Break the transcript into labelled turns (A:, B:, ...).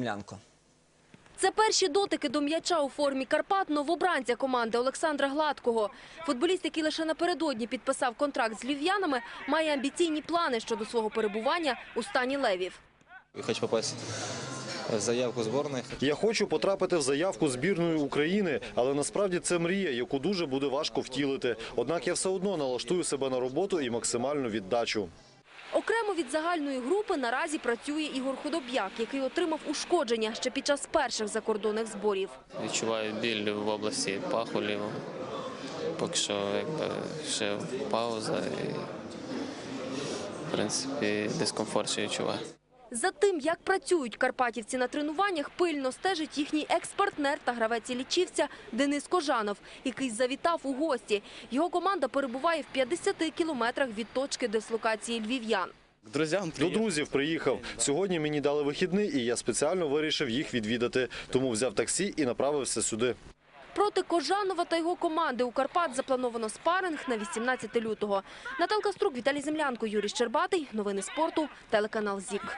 A: Млянко.
B: Це перші дотики до м'яча у формі Карпат новобранця команди Олександра Гладкого. Футболіст, який лише напередодні підписав контракт з львів'янами, має амбіційні плани щодо свого перебування у стані левів.
C: Хочу попасть в заявку сборной.
D: Я хочу потрапити в заявку збірної України, але насправді це мрія, яку дуже буде важко втілити. Однак я все одно налаштую себе на роботу і максимальну віддачу.
B: Окремо від загальної групи наразі працює Ігор Худоб'як, який отримав ушкодження ще під час перших закордонних зборів.
E: Відчуваю біль в області паху лівого. Поки що ще пауза і в принципі дискомфорт ще відчуваю.
B: За тим, як працюють карпатівці на тренуваннях, пильно стежить їхній екс-партнер та гравець лічівця Денис Кожанов, який завітав у гості. Його команда перебуває в 50 кілометрах від точки дислокації львів'ян.
F: К
D: До друзів приїхав. Сьогодні мені дали вихідний, і я спеціально вирішив їх відвідати. Тому взяв таксі і направився сюди.
B: Проти Кожанова та його команди у Карпат заплановано спаринг на 18 лютого. Наталка Струк, Віталій Землянко, Юрій Щербатий. Новини спорту, телеканал ЗІК.